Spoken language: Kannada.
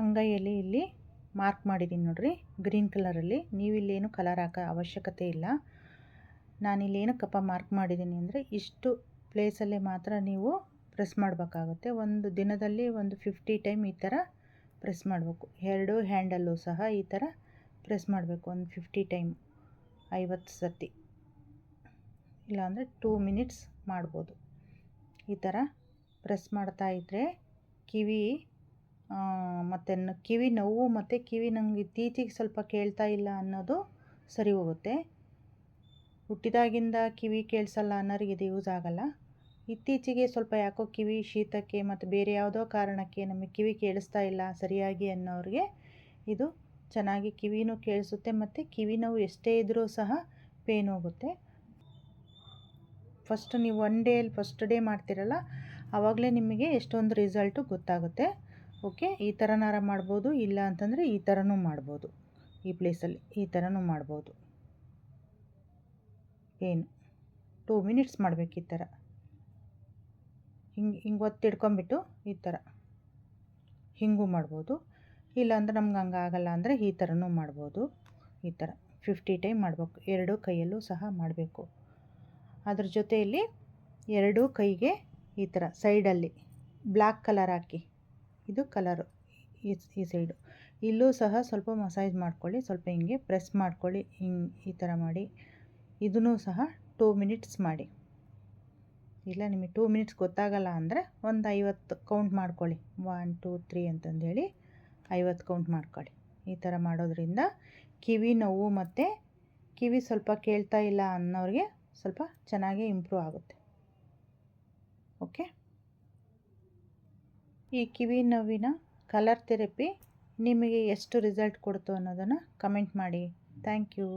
ಅಂಗೈಯಲ್ಲಿ ಇಲ್ಲಿ ಮಾರ್ಕ್ ಮಾಡಿದ್ದೀನಿ ನೋಡಿರಿ. ಗ್ರೀನ್ ಕಲರಲ್ಲಿ. ನೀವು ಇಲ್ಲೇನು ಕಲರ್ ಹಾಕೋ ಅವಶ್ಯಕತೆ ಇಲ್ಲ. ನಾನಿಲ್ಲಿ ಏನಕ್ಕಪ್ಪ ಮಾರ್ಕ್ ಮಾಡಿದ್ದೀನಿ ಅಂದರೆ ಇಷ್ಟು ಪ್ಲೇಸಲ್ಲೇ ಮಾತ್ರ ನೀವು ಪ್ರೆಸ್ ಮಾಡಬೇಕಾಗುತ್ತೆ. ಒಂದು ದಿನದಲ್ಲಿ ಒಂದು ಫಿಫ್ಟಿ ಟೈಮ್ ಈ ಥರ ಪ್ರೆಸ್ ಮಾಡಬೇಕು. ಎರಡು ಹ್ಯಾಂಡಲ್ಲೂ ಸಹ ಈ ಥರ ಪ್ರೆಸ್ ಮಾಡಬೇಕು. ಒಂದು ಫಿಫ್ಟಿ ಟೈಮ್ ಐವತ್ತು ಸತಿ. ಇಲ್ಲಾಂದರೆ ಟೂ ಮಿನಿಟ್ಸ್ ಮಾಡ್ಬೋದು. ಈ ಥರ ಪ್ರೆಸ್ ಮಾಡ್ತಾ ಇದ್ದರೆ ಕಿವಿ ಮತ್ತು ಕಿವಿ ನೋವು ಮತ್ತು ಕಿವಿ ನಂಗೆ ಇತ್ತೀಚೆಗೆ ಸ್ವಲ್ಪ ಕೇಳ್ತಾ ಇಲ್ಲ ಅನ್ನೋದು ಸರಿ ಹೋಗುತ್ತೆ. ಹುಟ್ಟಿದಾಗಿಂದ ಕಿವಿ ಕೇಳಿಸಲ್ಲ ಅನ್ನೋರಿಗೆ ಇದು ಯೂಸ್ ಆಗಲ್ಲ. ಇತ್ತೀಚೆಗೆ ಸ್ವಲ್ಪ ಯಾಕೋ ಕಿವಿ ಶೀತಕ್ಕೆ ಮತ್ತು ಬೇರೆ ಯಾವುದೋ ಕಾರಣಕ್ಕೆ ನಮಗೆ ಕಿವಿ ಕೇಳಿಸ್ತಾ ಇಲ್ಲ ಸರಿಯಾಗಿ ಅನ್ನೋರಿಗೆ ಇದು ಚೆನ್ನಾಗಿ ಕಿವಿನೂ ಕೇಳಿಸುತ್ತೆ ಮತ್ತು ಕಿವಿ ನೋವು ಎಷ್ಟೇ ಇದ್ದರೂ ಸಹ ಪೇನ್ ಹೋಗುತ್ತೆ. ಫಸ್ಟ್ ನೀವು ಒನ್ ಡೇಲಿ, ಫಸ್ಟ್ ಡೇ ಮಾಡ್ತಿರಲ್ಲ ಆವಾಗಲೇ ನಿಮಗೆ ಎಷ್ಟೊಂದು ರಿಸಲ್ಟು ಗೊತ್ತಾಗುತ್ತೆ. ಓಕೆ? ಈ ಥರನಾರ ಮಾಡ್ಬೋದು, ಇಲ್ಲ ಅಂತಂದರೆ ಈ ಥರನೂ ಮಾಡ್ಬೋದು. ಈ ಪ್ಲೇಸಲ್ಲಿ ಈ ಥರನೂ ಮಾಡ್ಬೋದು. ಏನು? ಟೂ ಮಿನಿಟ್ಸ್ ಮಾಡಬೇಕು ಈ ಥರ. ಹಿಂಗೆ ಹಿಂಗೆ ಒತ್ತಿಡ್ಕೊಂಬಿಟ್ಟು ಈ ಥರ. ಹಿಂಗೂ ಮಾಡ್ಬೋದು. ಇಲ್ಲಾಂದ್ರೆ ನಮ್ಗೆ ಹಂಗೆ ಆಗಲ್ಲ ಅಂದರೆ ಈ ಥರನೂ ಮಾಡ್ಬೋದು. ಈ ಥರ ಫಿಫ್ಟಿ ಟೈಮ್ ಮಾಡಬೇಕು. ಎರಡೂ ಕೈಯಲ್ಲೂ ಸಹ ಮಾಡಬೇಕು. ಅದ್ರ ಜೊತೆಯಲ್ಲಿ ಎರಡೂ ಕೈಗೆ ಈ ಥರ ಸೈಡಲ್ಲಿ ಬ್ಲ್ಯಾಕ್ ಕಲರ್ ಹಾಕಿ. ಇದು ಕಲರು ಈ ಈ ಸೈಡು ಇಲ್ಲೂ ಸಹ ಸ್ವಲ್ಪ ಮಸಾಜ್ ಮಾಡ್ಕೊಳ್ಳಿ, ಸ್ವಲ್ಪ ಹಿಂಗೆ ಪ್ರೆಸ್ ಮಾಡ್ಕೊಳ್ಳಿ, ಹಿಂಗೆ ಈ ಥರ ಮಾಡಿ. ಇದನ್ನು ಸಹ ಟೂ ಮಿನಿಟ್ಸ್ ಮಾಡಿ. ಇಲ್ಲ, ನಿಮಗೆ ಟೂ ಮಿನಿಟ್ಸ್ ಗೊತ್ತಾಗಲ್ಲ ಅಂದರೆ ಒಂದು ಐವತ್ತು ಕೌಂಟ್ ಮಾಡ್ಕೊಳ್ಳಿ. ಒನ್ ಟೂ ತ್ರೀ ಅಂತಂದೇಳಿ ಐವತ್ತು ಕೌಂಟ್ ಮಾಡ್ಕೊಳ್ಳಿ. ಈ ಥರ ಮಾಡೋದ್ರಿಂದ ಕಿವಿ ನೋವು ಮತ್ತು ಕಿವಿ ಸ್ವಲ್ಪ ಕೇಳ್ತಾ ಇಲ್ಲ ಅನ್ನೋರಿಗೆ ಸ್ವಲ್ಪ ಚೆನ್ನಾಗಿ ಇಂಪ್ರೂವ್ ಆಗುತ್ತೆ. ಓಕೆ ಈ ಕಿವಿ ನೋವಿನ ಕಲರ್ ಥೆರಪಿ ನಿಮಗೆ ಎಷ್ಟು ರಿಸಲ್ಟ್ ಕೊಡ್ತು ಅನ್ನೋದನ್ನು ಕಮೆಂಟ್ ಮಾಡಿ. Thank you